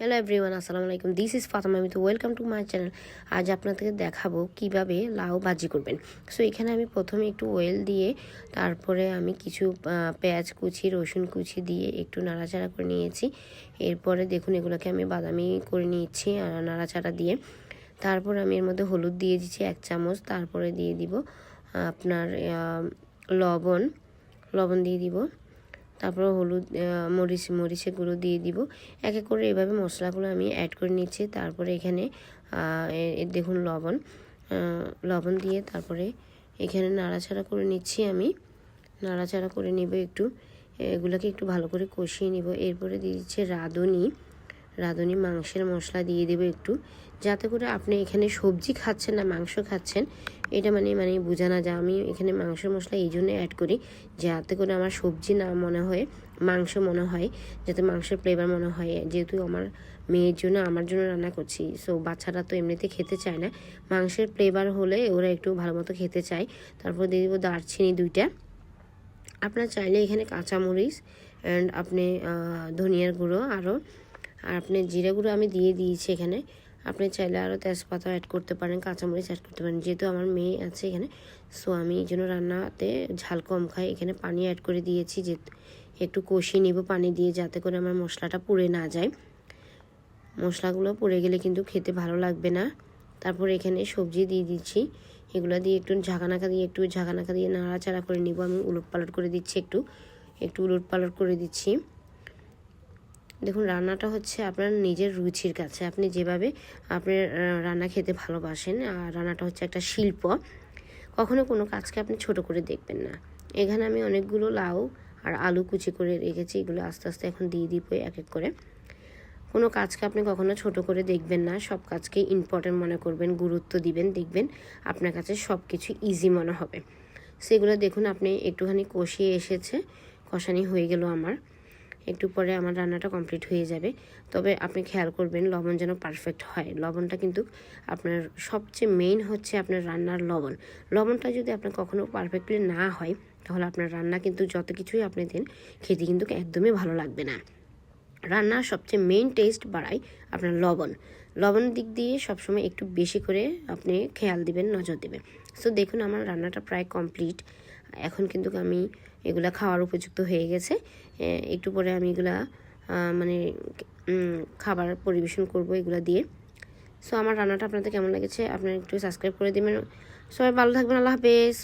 Hello everyone আসসালামু আলাইকুম। This is Fatema আমি তো ওয়েলকাম টু মাই চ্যানেল আজ আপনাদেরকে দেখাবো কীভাবে লাউ ভাজি করবেন। সো এখানে আমি প্রথমে একটু অয়েল দিয়ে, তারপরে আমি কিছু পেঁয়াজ কুচি, রসুন কুচি দিয়ে একটু নাড়াচাড়া করে নিয়েছি। এরপরে দেখুন, এগুলোকে আমি বাদামি করে নিয়েছি নাড়াচাড়া দিয়ে। তারপর আমি এর মধ্যে হলুদ দিয়ে দিচ্ছি, এক চামচ। তারপরে দিয়ে দিব আপনার লবণ। লবণ দিয়ে দিব। তারপর হলুদ মরিচ, মরিচের গুঁড়ো দিয়ে দিব। এক এক করে এভাবে মশলাগুলো আমি অ্যাড করে নিচ্ছি। তারপরে এখানে দেখুন লবণ লবণ দিয়ে তারপরে এখানে নাড়াচাড়া করে নিচ্ছি আমি। নাড়াচাড়া করে নিব একটু। এগুলোকে একটু ভালো করে কষিয়ে নিব। এরপরে দিয়ে দিচ্ছে রাঁধুনি। রাঁধুনি মাংসের মশলা দিয়ে দেবো একটু। যাতে করে আপনি এখানে সবজি খাচ্ছেন না, মাংস খাচ্ছেন, এটা মানে মানে বোঝা না আমি এখানে মাংসের মশলা এই জন্য অ্যাড করি, যাতে করে আমার সবজি না মনে হয়, মাংস মনে হয়, যাতে মাংসের ফ্লেভার মনে হয়। যেহেতু আমার মেয়ের জন্য, আমার জন্য রান্না করছি সো বাচ্চারা তো এমনিতে খেতে চায় না। মাংসের ফ্লেভার হলে ওরা একটু ভালো মতো খেতে চায়। তারপর দিয়ে দেবো দারচিনি দুইটা। আপনার চাইলে এখানে কাঁচামরিচ অ্যান্ড আপনি ধনিয়ার গুঁড়ো আরও আর আপনি জিরে গুঁড়ো আমি দিয়ে দিয়েছি এখানে। আপনি চাইলে আরও তেজপাতা অ্যাড করতে পারেন, কাঁচামরিচ অ্যাড করতে পারেন। যেহেতু আমার মেয়ে আছে এখানে সো আমি এই জন্য রান্নাতে ঝাল কম খাই। এখানে পানি অ্যাড করে দিয়েছি, যে একটু কষিয়ে নিব পানি দিয়ে যাতে করে আমার মশলাটা পুড়ে না যায়। মশলাগুলো পুড়ে গেলে কিন্তু খেতে ভালো লাগবে না। তারপর এখানে সবজি দিয়ে দিচ্ছি। এগুলো দিয়ে একটু ঝাঁকানাকা দিয়ে, একটু ঝাঁকানাকা দিয়ে নাড়াচাড়া করে নিব। আমি উলট পালট করে দিচ্ছি একটু একটু উলট পালট করে দিচ্ছি। দেখুন, রান্নাটা হচ্ছে আপনার নিজের রুচির কাছে। আপনি যেভাবে আপনি রান্না খেতে ভালোবাসেন, আর রান্নাটা হচ্ছে একটা শিল্প, কখনো কোনো কাজকে আপনি ছোট করে দেখবেন না। এখানে আমি অনেকগুলো লাউ আর আলু কুচি করে রেখেছি, এগুলো আস্তে আস্তে এখন দিয়ে দিব এক এক করে। কোনো কাজকে আপনি কখনো ছোট করে দেখবেন না, সব কাজকে ইম্পর্টেন্ট মনে করবেন, গুরুত্ব দিবেন, দেখবেন আপনার কাছে সব কিছু ইজি মনে হবে। সেগুলো দেখুন, আপনি একটুখানি কষিয়ে এসেছে, কষানি হয়ে গেল আমার। একটু পরে আমার রান্নাটা কমপ্লিট হয়ে যাবে। তবে আপনি খেয়াল করবেন, লবণ যেন পারফেক্ট হয়। লবণটা কিন্তু আপনার সবচেয়ে মেইন হচ্ছে আপনার রান্নার লবণ। লবণটা যদি আপনার কখনও পারফেক্টলি না হয়, তাহলে আপনার রান্না কিন্তু যত কিছুই আপনি দেন, খেতে কিন্তু একদমই ভালো লাগবে না। রান্নার সবচেয়ে মেইন টেস্ট বাড়ায় আপনার লবণ। লবণের দিক দিয়ে সবসময় একটু বেশি করে আপনি খেয়াল দিবেন, নজর দেবেন। সো দেখুন, আমার রান্নাটা প্রায় কমপ্লিট এখন কিন্তু আমি এগুলা খাওয়ার উপযুক্ত হয়ে গেছে। একটু পরে আমি এগুলা মানে খাবার পরিবেশন করব এগুলা দিয়ে। সো আমার রান্নাটা আপনাদের কেমন লেগেছে? আপনারা একটু সাবস্ক্রাইব করে দেবেন। সবাই ভালো থাকবেন। আল্লাহ হাফেজ।